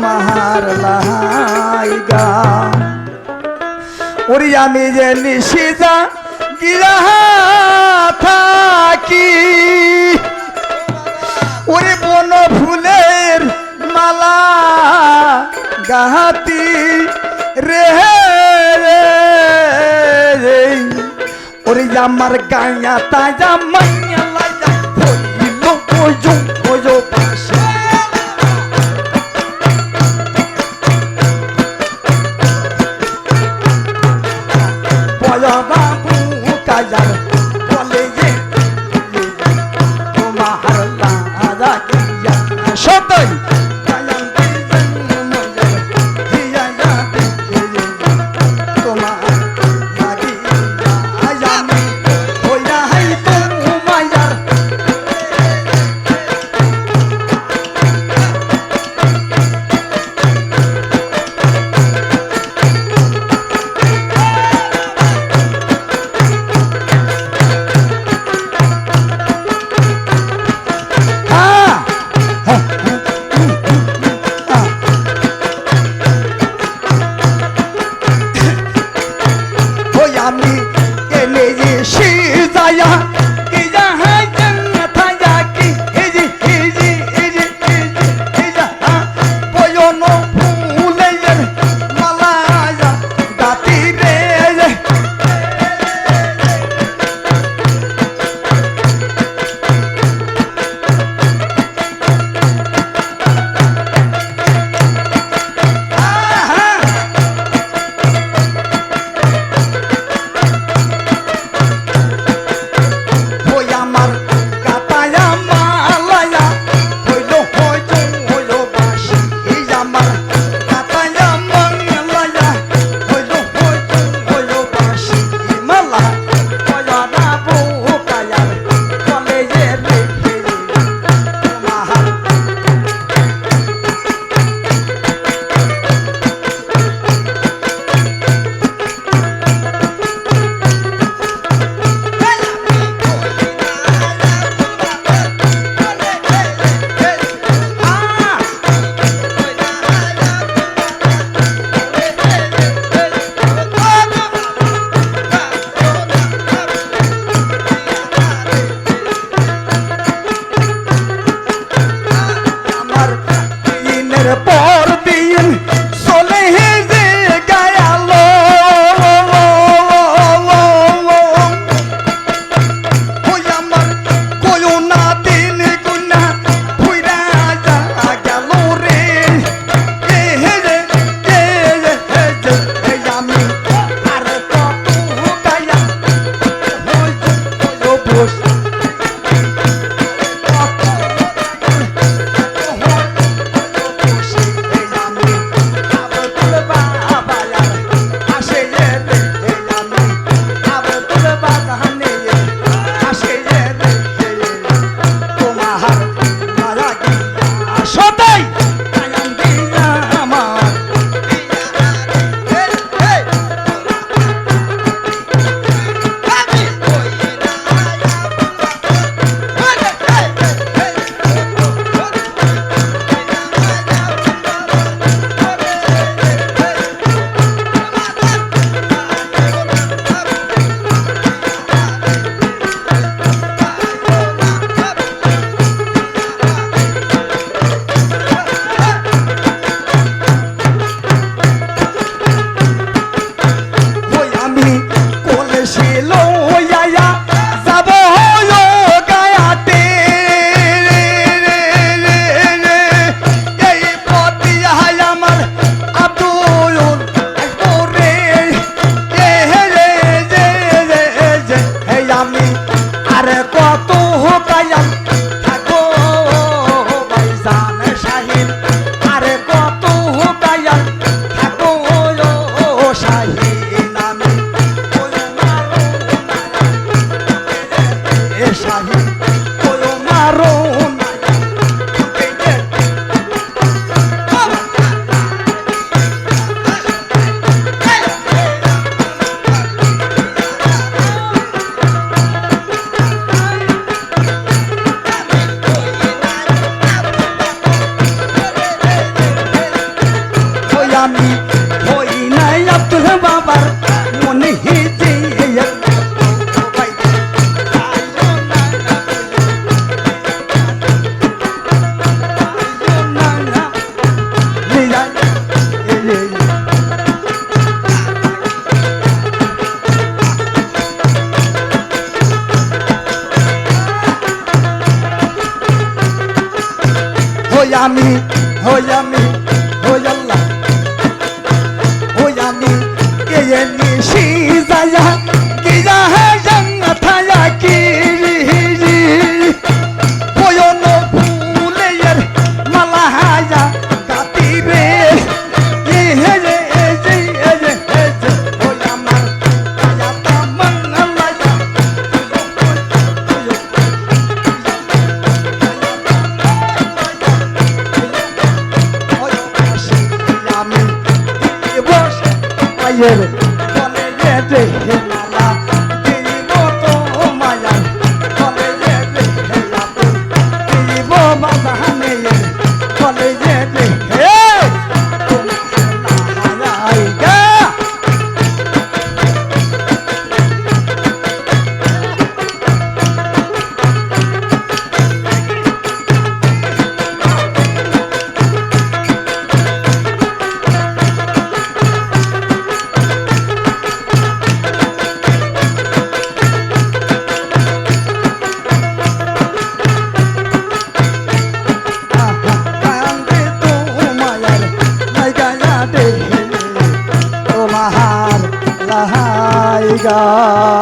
তোমার লাইগা ওরে আমি যে নিশিজা গিরা থাকি, ওরে বন ফুলের মালা গাহাতি রে। ওরে আমার গায়া তাজা মাইয়া আমি হই নাই আব্দুল বাবার মনে হেজে Hoyami, hoyami, বেশি জ্বালা যা